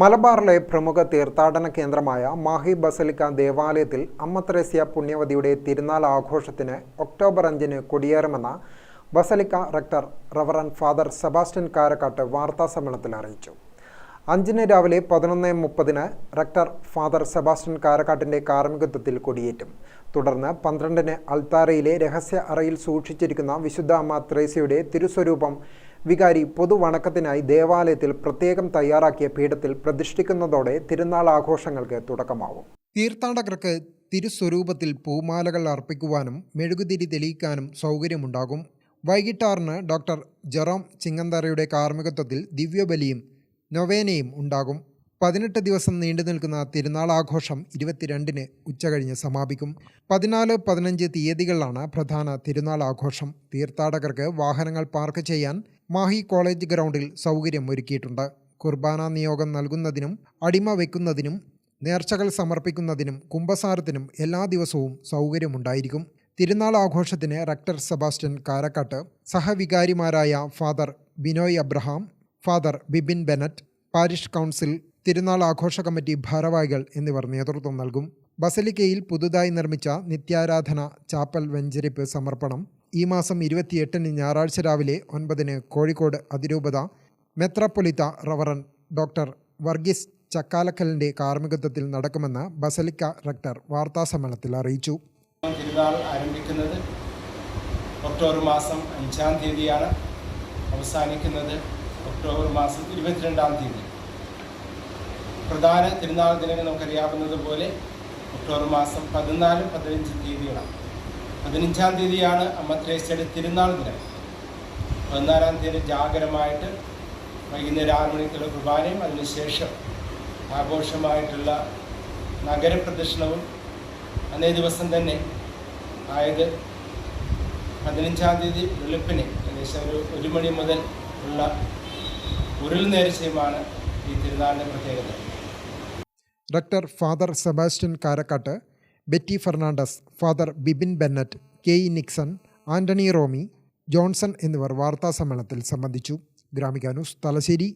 മലബാറിലെ പ്രമുഖ തീർത്ഥാടന കേന്ദ്രമായ മാഹി ബസലിക്ക ദേവാലയത്തിൽ അമ്മത്രേസ്യ പുണ്യവതിയുടെ തിരുനാൾ ആഘോഷത്തിന് ഒക്ടോബർ അഞ്ചിന് കൊടിയേറുമെന്ന basilica rector reverend father Sebastian Karakkattu വാർത്താ സമ്മേളനത്തിൽ അറിയിച്ചു. അഞ്ചിന് രാവിലെ പതിനൊന്ന് മുപ്പതിന് റക്ടർ ഫാദർ സെബാസ്റ്റ്യൻ കാരക്കാട്ടിന്റെ കാർമ്മികത്വത്തിൽ കൊടിയേറ്റും. തുടർന്ന് പന്ത്രണ്ടിന് അൽത്താരയിലെ രഹസ്യ അറയിൽ സൂക്ഷിച്ചിരിക്കുന്ന വിശുദ്ധ അമ്മ ത്രേസ്യയുടെ തിരുസ്വരൂപം വികാരി പൊതുവണക്കത്തിനായി ദേവാലയത്തിൽ പ്രത്യേകം തയ്യാറാക്കിയ പീഠത്തിൽ പ്രതിഷ്ഠിക്കുന്നതോടെ തിരുനാൾ ആഘോഷങ്ങൾക്ക് തുടക്കമാവും. തീർത്ഥാടകർക്ക് തിരുസ്വരൂപത്തിൽ പൂമാലകൾ അർപ്പിക്കുവാനും മെഴുകുതിരി തെളിയിക്കാനും സൗകര്യമുണ്ടാകും. വൈകിട്ട് ആറിന് ഡോക്ടർ ജെറോം ചിങ്ങന്തറയുടെ കാർമ്മികത്വത്തിൽ ദിവ്യബലിയും നൊവേനയും ഉണ്ടാകും. പതിനെട്ട് ദിവസം നീണ്ടു നിൽക്കുന്ന തിരുനാൾ ആഘോഷം ഇരുപത്തിരണ്ടിന് ഉച്ചകഴിഞ്ഞ് സമാപിക്കും. പതിനാല് പതിനഞ്ച് തീയതികളിലാണ് പ്രധാന തിരുനാൾ ആഘോഷം. തീർത്ഥാടകർക്ക് വാഹനങ്ങൾ പാർക്ക് ചെയ്യാൻ മാഹി കോളേജ് ഗ്രൗണ്ടിൽ സൗകര്യം ഒരുക്കിയിട്ടുണ്ട്. കുർബാന നിയോഗം നൽകുന്നതിനും അടിമ വയ്ക്കുന്നതിനും നേർച്ചകൾ സമർപ്പിക്കുന്നതിനും കുംഭസാരത്തിനും എല്ലാ ദിവസവും സൗകര്യമുണ്ടായിരിക്കും. തിരുനാൾ ആഘോഷത്തിന് rector Sebastian Karakkattu സഹവികാരിമാരായ father Binoy Abraham father Bibin Bennett parish council തിരുനാൾ ആഘോഷ കമ്മിറ്റി ഭാരവാഹികൾ എന്നിവർ നേതൃത്വം നൽകും. ബസലിക്കയിൽ പുതുതായി നിർമ്മിച്ച നിത്യാരാധന ചാപ്പൽ വെഞ്ചരിപ്പ് സമർപ്പണം ഈ മാസം ഇരുപത്തിയെട്ടിന് ഞായറാഴ്ച രാവിലെ ഒൻപതിന് കോഴിക്കോട് അതിരൂപത മെത്രാപ്പൊലിത്ത റവറൻ ഡോക്ടർ വർഗീസ് ചക്കാലക്കലിന്റെ കാർമ്മികത്വത്തിൽ നടക്കുമെന്ന് ബസലിക്ക റക്ടർ വാർത്താസമ്മേളനത്തിൽ അറിയിച്ചു. തിരുനാൾ ആരംഭിക്കുന്നത് ഒക്ടോബർ മാസം അഞ്ചാം തീയതിയാണ്. അവസാനിക്കുന്നത് ഒക്ടോബർ മാസം ഇരുപത്തിരണ്ടാം തീയതി. പ്രധാന തിരുനാൾ ദിനങ്ങൾ നമുക്കറിയാവുന്നതുപോലെ ഒക്ടോബർ മാസം പതിനാലും പതിനഞ്ചും തീയതികളാണ്. പതിനഞ്ചാം തീയതിയാണ് അമ്മത്രേശ്വരുടെ തിരുനാൾ ദിനം. പതിനാലാം തീയതി ജാഗരമായിട്ട് വൈകുന്നേരം ആറ് മണിക്കുള്ള കുർബാനയും അതിനുശേഷം ആഘോഷമായിട്ടുള്ള നഗരപ്രദക്ഷിണവും അന്നേ ദിവസം തന്നെ ആയത് പതിനഞ്ചാം തീയതി വെളുപ്പിന് ഏകദേശം ഒരു ഒരു മണി മുതൽ ഉള്ള ഉരുൾ നേർച്ചയുമാണ് ഈ തിരുനാളിന്റെ പ്രത്യേകത. Doctor father Sebastian Karakkattu Betty Fernandes father Bibin Bennett K E Nixon Antony Romy Johnson എന്നിവർ വാർത്താസമ്മേളനത്തിൽ സംബന്ധിച്ചു. ഗ്രാമിക ന്യൂസ് തലശ്ശേരി.